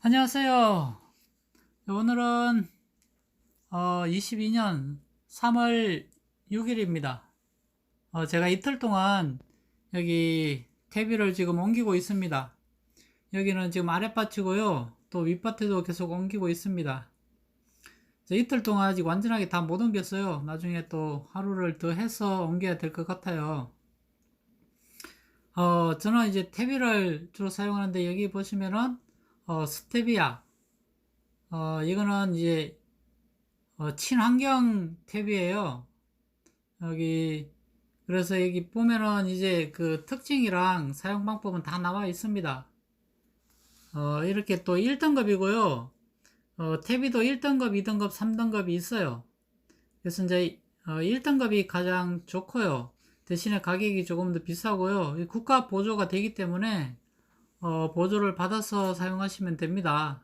안녕하세요. 오늘은 어, 22년 3월 6일입니다. 어, 제가 이틀 동안 여기 퇴비를 지금 옮기고 있습니다. 여기는 지금 아랫밭이고요. 또 윗밭에도 계속 옮기고 있습니다. 이틀 동안 아직 완전하게 다 못 옮겼어요. 나중에 또 하루를 더 해서 옮겨야 될 것 같아요. 어, 저는 이제 퇴비를 주로 사용하는데 여기 보시면은 어, 스테비아. 어, 이거는 이제 어, 친환경 탭이에요. 여기 그래서 여기 보면은 이제 그 특징이랑 사용 방법은 다 나와 있습니다. 어, 이렇게 또 1등급이고요. 어, 탭이도 1등급, 2등급, 3등급이 있어요. 그래서 이제 어, 1등급이 가장 좋고요. 대신에 가격이 조금 더 비싸고요. 이 국가 보조가 되기 때문에 어, 보조를 받아서 사용하시면 됩니다.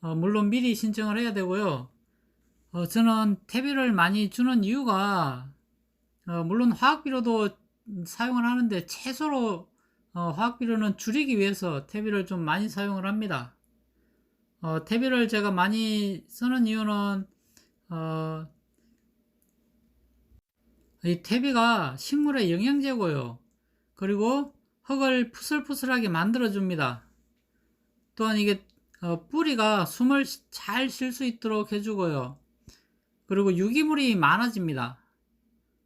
어, 물론 미리 신청을 해야 되고요. 어, 저는 퇴비를 많이 주는 이유가 어, 물론 화학비료도 사용을 하는데 최소로 어, 화학비료는 줄이기 위해서 퇴비를 좀 많이 사용을 합니다. 어, 퇴비를 제가 많이 쓰는 이유는 어, 이 퇴비가 식물의 영양제고요. 그리고 흙을 푸슬푸슬하게 만들어줍니다. 또한 이게 어, 뿌리가 숨을 잘 쉴 수 있도록 해주고요. 그리고 유기물이 많아집니다.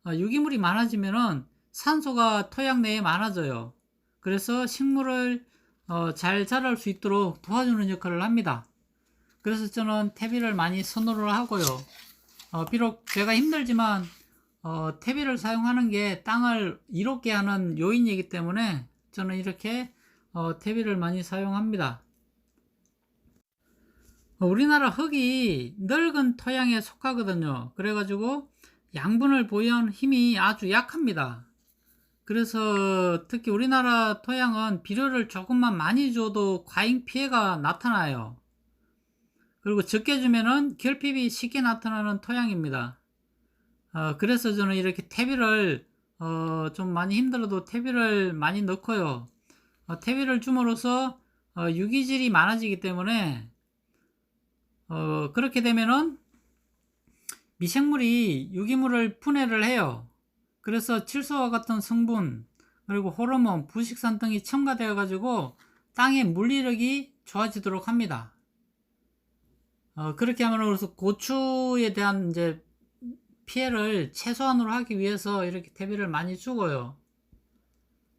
어, 유기물이 많아지면은 산소가 토양 내에 많아져요. 그래서 식물을 어, 잘 자랄 수 있도록 도와주는 역할을 합니다. 그래서 저는 퇴비를 많이 선호를 하고요. 어, 비록 제가 힘들지만 어, 퇴비를 사용하는 게 땅을 이롭게 하는 요인이기 때문에 저는 이렇게 어, 퇴비를 많이 사용합니다. 어, 우리나라 흙이 넓은 토양에 속하거든요. 그래가지고 양분을 보유한 힘이 아주 약합니다. 그래서 특히 우리나라 토양은 비료를 조금만 많이 줘도 과잉 피해가 나타나요. 그리고 적게 주면은 결핍이 쉽게 나타나는 토양입니다. 어, 그래서 저는 이렇게 퇴비를 어, 좀 많이 힘들어도 퇴비를 많이 넣고요. 어, 퇴비를 줌으로써 어, 유기질이 많아지기 때문에 어, 그렇게 되면은 미생물이 유기물을 분해를 해요. 그래서 칠소와 같은 성분 그리고 호르몬, 부식산 등이 첨가되어 가지고 땅의 물리력이 좋아지도록 합니다. 어, 그렇게 함으로써 고추에 대한 이제 피해를 최소한으로 하기 위해서 이렇게 퇴비를 많이 주고요.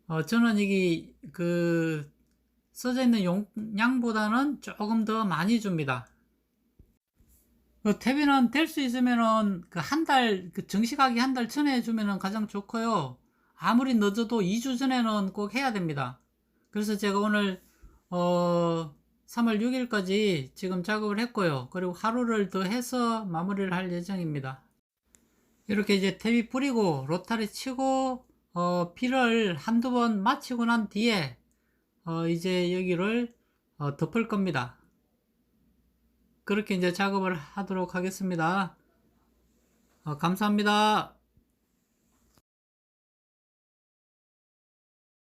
어, 저는 이게 그 써져 있는 용량보다는 조금 더 많이 줍니다. 그 퇴비는 될 수 있으면은 그 한 달, 그 정식하기 한 달 전에 주면은 가장 좋고요. 아무리 늦어도 2주 전에는 꼭 해야 됩니다. 그래서 제가 오늘, 어, 3월 6일까지 지금 작업을 했고요. 그리고 하루를 더 해서 마무리를 할 예정입니다. 이렇게 이제 퇴비 뿌리고 로타리 치고 어, 피를 한두 번 마치고 난 뒤에 어, 이제 여기를 어, 덮을 겁니다. 그렇게 이제 작업을 하도록 하겠습니다. 어, 감사합니다.